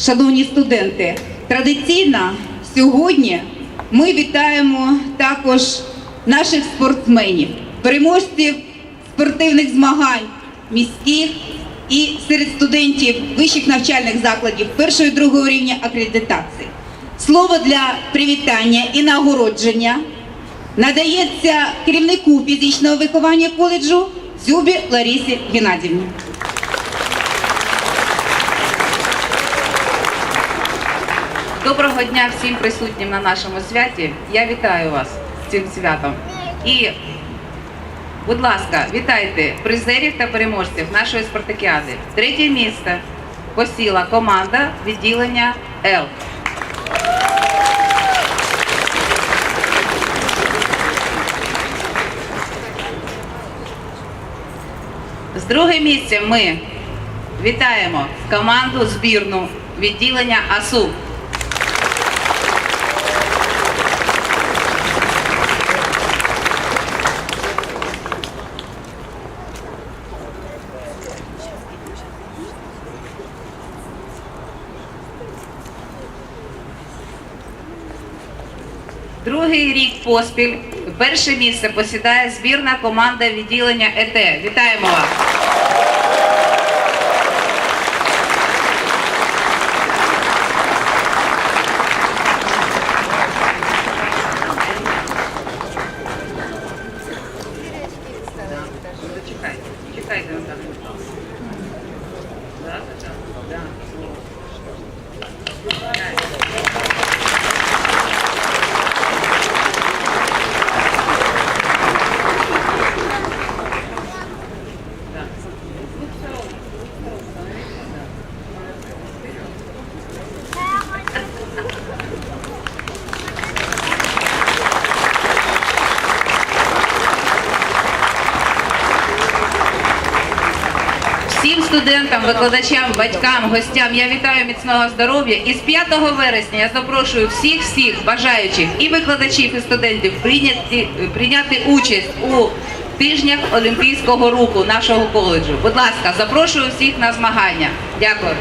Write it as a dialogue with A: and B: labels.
A: Шановні студенти, традиційно сьогодні ми вітаємо також наших спортсменів, переможців спортивних змагань міських і серед студентів вищих навчальних закладів першого і другого рівня акредитації. Слово для привітання і нагородження надається керівнику фізичного виховання коледжу Зюбі Ларісі Геннадівні.
B: Доброго дня всім присутнім на нашому святі. Я вітаю вас з цим святом. І, будь ласка, вітайте призерів та переможців нашої спартакіади. Третє місце посіла команда відділення Л. З друге місце ми вітаємо команду збірну відділення АСУ. Другий рік поспіль перше місце посідає збірна команда відділення ЕТ. Вітаємо вас! Чекайте, чекайте. Так, студентам, викладачам, батькам, гостям я вітаю міцного здоров'я. І з 5 вересня я запрошую всіх всіх бажаючих і викладачів, і студентів прийняти, прийняти участь у тижнях Олімпійського руху нашого коледжу. Будь ласка, запрошую всіх на змагання. Дякую.